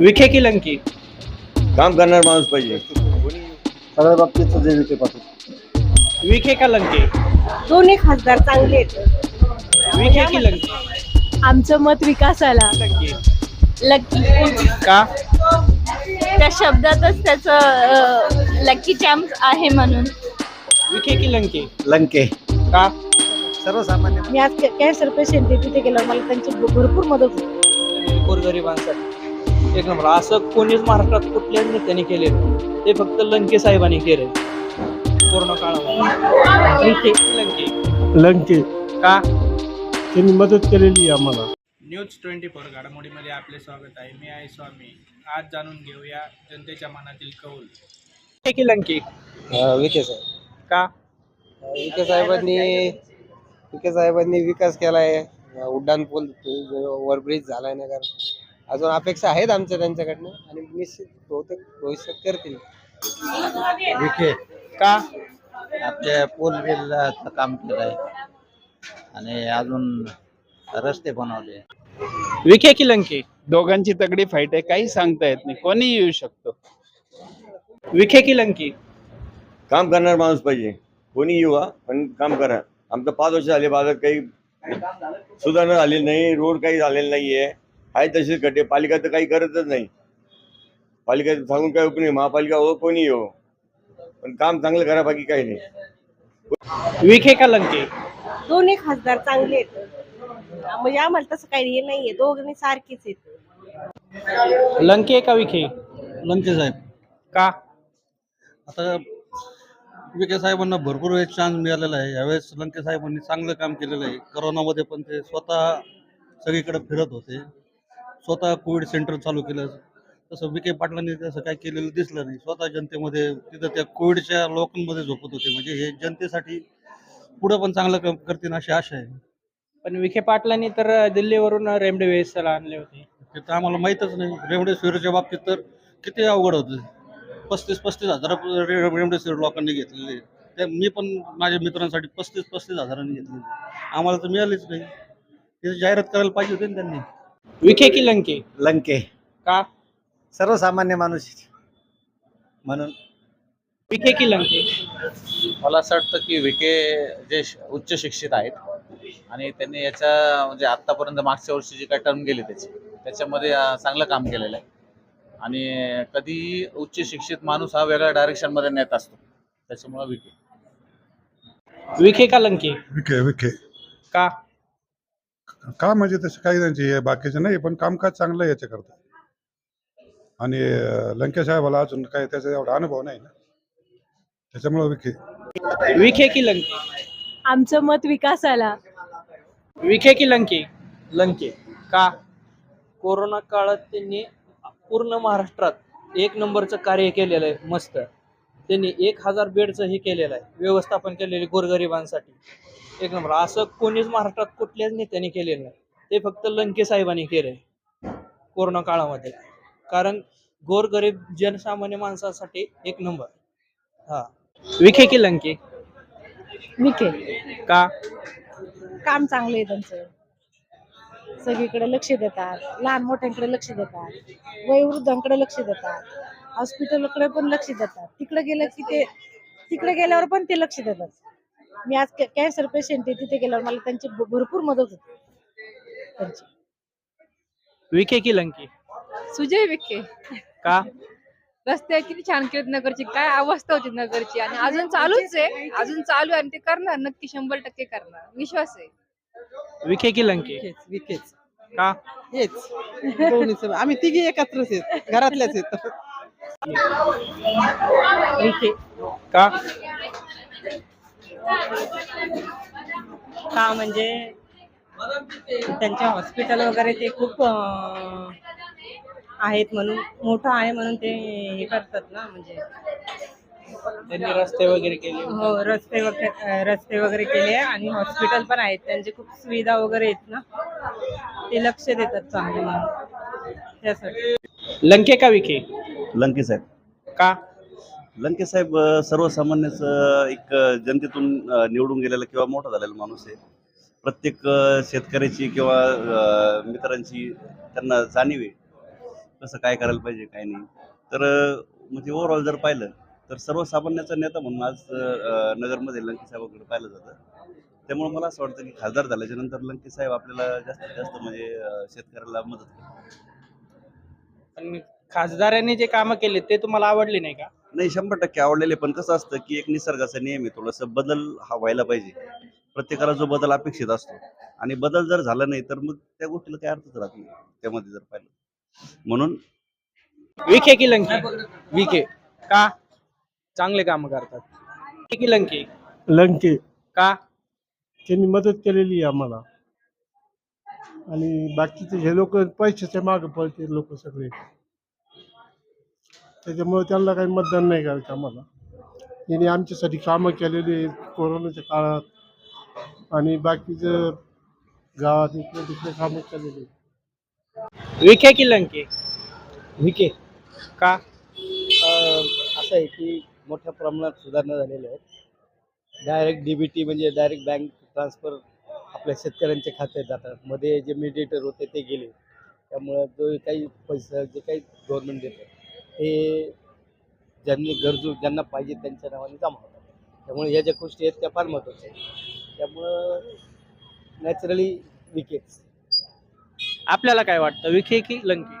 विखे की लंकी? काम करणार माणूस पाहिजे. सगळ्या बाबतीत जे विखे पाटील विखे का लंके? दोन्ही खासदार चांगले आहेत. विखे की लंके? आमचं मत विकासाला. लंके. लक्की का? त्या शब्दातच त्याचं लक्की चॅम्प आहे म्हणून. विखे की लंके? लंके. का? सर्वसामान्य मी आज कॅन्सर पेशंट आहे तिथे गेल्यावर मला त्यांची भरपूर मदत होती गोरगरिबांसाठी एक नंबर. असं कोणीच महाराष्ट्रात कुठल्याच नेत्याने केले ते फक्त लंके साहेबांनी केले कोरोना काळामध्ये लंके. लंके. का? त्यांनी मदत केलेली आहे आम्हाला. न्यूज ट्वेंटी फोर घडामोडीमध्ये आपले स्वागत आहे. मी आहे स्वामी. आज जाणून घेऊया जनतेच्या मनातील कौल. की लंके? विखे साहेब. का? विखे साहेबांनी विखे साहेबांनी विकास केलाय. उड्डाण पूल ओव्हरब्रिज झालाय नगर. अजून अपेक्षा आहेत आमच्या त्यांच्याकडनं आणि निश्चित बहुतेक भविष्यात करतील. विखे. का? आपल्या पूल बिलचं काम केलं आहे. आणि अजून रस्ते बनवले. विखे की लंके दोघांची तगडी फाईट आहे काही सांगता येत नाही. कोणी येऊ शकतो. विखे की लंकी काम करणार माणूस पाहिजे. कोणी येऊ हा, पण काम करा. आमचं पाच वर्ष झाले बाजार काही सुधारणा झालेली नाही रोड काही झालेला नाहीये. आहे तसेच गटे पालिका तर काही करतच नाही. पालिका सांगून काय उपयोग नाही. महापालिका हो कोणी येऊ पण काम चांगलं करा बाकी काही नाही. विखे का लंके? दोन्ही खासदार चांगले आहेत. म्हणजे आम्हाला तसं काही हे नाहीये. दोघांनी सारखीच आहेत. लंके का विखे? लंके साहेब. का? आता विखे साहेबांना भरपूर वेळेस चान्स मिळालेला आहे. यावेळेस लंके साहेबांनी चांगलं काम केलेलं आहे. करोनामध्ये पण ते स्वतः सगळीकडे फिरत होते. स्वतः कोविड सेंटर चालू केलं. तसं विखे पाटलांनी तसं काय केलेलं दिसलं नाही. स्वतः जनतेमध्ये तिथं त्या कोविडच्या लोकांमध्ये झोपत होते. म्हणजे हे जनतेसाठी पुढं पण चांगलं काम करतील अशी आशा आहे. पण विखे पाटलांनी तर दिल्लीवरून रेमडेसिवीर आणले होते. ते तर आम्हाला माहीतच नाही. रेमडेसिवीरच्या बाबतीत तर किती अवघड होतं. पस्तीस पस्तीस हजार रेमडेसिवीर लोकांनी घेतलेले. ते मी पण माझ्या मित्रांसाठी पस्तीस पस्तीस हजारांनी घेतलेले. आम्हाला तर मिळालीच नाही. त्याची जाहिरात करायला पाहिजे होती ना त्यांनी. विखे की लंके? लंके. का? सर्वसामान्य माणूस म्हणून. विखे की लंके. मला असं वाटतं की विखे जे उच्च शिक्षित आहेत आणि त्यांनी याच्या म्हणजे आत्तापर्यंत मागच्या वर्षी जी काय टर्म गेली त्याची त्याच्यामध्ये चांगलं काम केलेलं आहे. आणि कधी उच्च शिक्षित माणूस हा वेगळ्या डायरेक्शनमध्ये नेत असतो. त्याच्यामुळं विखे. विखे का लंके? विखे विखे. का? का म्हणजे तसं काही त्यांची हे बाकीचे नाही पण कामकाज चांगलं आहे याच्याकरता. आणि अं, लंके साहेबाला अजून काही त्याचा एवढा अनुभव नाही ना. त्याच्यामुळं विखे. विखे की लंके? आमचं मत विकासाला. विखे की लंके? लंके. का? कोरोना काळात त्यांनी पूर्ण महाराष्ट्रात एक नंबरचं कार्य केलेलं आहे मस्त. त्यांनी एक हजार बेडचं हे केलेलं आहे व्यवस्थापन केलेले गोरगरिबांसाठी. एक नंबर. असं कोणीच महाराष्ट्रात कुठल्याच नेत्याने केलेलं नाही. ते फक्त लंके साहेबांनी केलंय कोरोना काळामध्ये. कारण गोरगरीब जनसामान्य माणसासाठी एक नंबर. हा. विखे की लंके? विखे. का? काम चांगलं आहे त्यांचं. सगळीकडे लक्ष देतात. लहान मोठ्यांकडे लक्ष देतात. वयोवृद्धांकडे लक्ष देतात. हॉस्पिटलकडे पण लक्ष देतात. तिकडे गेलं की ते तिकडे गेल्यावर पण ते लक्ष देतात. मी आज कॅन्सर पेशंट आहे तिथे गेल्यावर मला त्यांची भरपूर मदत होती. त्यांची. विखे की लंके? सुजय विखे. का? रस्ते किती छान केलेत नगरची काय अवस्था होती नगरची. आणि अजून चालूच आहे अजून चालू आहे आणि ते करणार नक्की शंभर टक्के करणार. विश्वास आहे. विखे की लंके? विखेच का? हेच. आम्ही तिघी एकत्रच आहेत घरातल्याच आहेत. विखे. का? का म्हणजे त्यांच्या हॉस्पिटल वगैरे ते खूप आहेत म्हणून मोठं आहे म्हणून ते हे करतात ना म्हणजे. त्यांनी रस्ते वगैरे केले. हो रस्ते वगैरे रस्ते वगैरे केले आहे आणि हॉस्पिटल पण आहेत. त्यांचे खूप सुविधा वगैरे आहेत ना. ते लक्ष देतात चांगले. म्हणून त्यासाठी. लंके का विखे? लंके साहेब. का? लंके साहेब सर्वसामान्यच एक जनतेतून निवडून गेलेला किंवा मोठा झालेला माणूस आहे. प्रत्येक शेतकऱ्याची किंवा मित्रांची त्यांना जाणीव आहे. कसं काय करायला पाहिजे काय नाही. तर म्हणजे ओव्हरऑल जर पाहिलं तर सर्वसामान्याचा नेता म्हणून आज नगरमध्ये लंकेसाहेबाकडे पाहिलं जातं. त्यामुळे मला असं वाटतं की खासदार झाल्याच्यानंतर लंकेसाहेब आपल्याला जास्तीत जास्त म्हणजे शेतकऱ्याला मदत करतात. खासदारांनी जे कामं केले ते तुम्हाला आवडले नाही का? नाही शंभर टक्के आवडलेले पण कसं असतं की एक निसर्गाचा नियम आहे थोडंसं बदल हा व्हायला पाहिजे. प्रत्येकाला जो बदल अपेक्षित असतो. आणि बदल जर झाला नाही तर मग त्या गोष्टीला काही अर्थच राहत नाही त्यामध्ये जर पाहिलं. म्हणून विखे की लंके विखे. का? चांगले काम करतात. विखे की लंके. लंके का? त्यांनी मदत केलेली आहे आम्हाला. आणि बाकीचे हे लोक पैशाच्या मागे पळते लोक सगळे. त्याच्यामुळे त्यांना काही मतदान नाही करायचं आम्हाला. त्यांनी आमच्यासाठी कामं केलेली आहेत कोरोनाच्या काळात. आणि बाकीचं गावात इकडे तिकडे कामं केलेली आहेत. विखे की लंके विके का असं आहे की मोठ्या प्रमाणात सुधारणा झालेल्या आहेत. डायरेक्ट डी बी टी म्हणजे डायरेक्ट बँक ट्रान्सफर आपल्या शेतकऱ्यांच्या खात्यात जातात. मध्ये जे मीडिएटर होते ते गेले. त्यामुळं जो काही पैसा जे काही गव्हर्नमेंट देतं ते ज्यांनी गरजू ज्यांना पाहिजे त्यांच्या नावाने जमा होतात. त्यामुळे ह्या ज्या गोष्टी आहेत त्या फार महत्त्वाच्या आहेत. त्यामुळं नॅचरली विकेच. आपल्याला काय वाटतं विखे की लंके?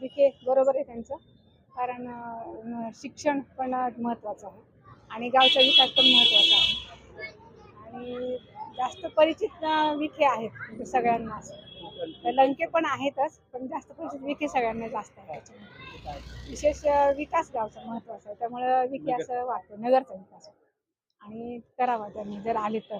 विखे बरोबर आहे त्यांचं. कारण अं, शिक्षण पण महत्त्वाचं आहे. आणि गावचा विकास पण महत्त्वाचा आहे. आणि जास्त परिचित अं, विखे आहेत म्हणजे सगळ्यांना असं. तर लंके पण आहेतच पण जास्त परिचित विखे सगळ्यांना जास्त आहे त्याच्यामध्ये. विशेष विकास गावचा महत्त्वाचा आहे. त्यामुळं असं वाटतं नगरचा विकास. आणि करावा त्यांनी जर आले तर.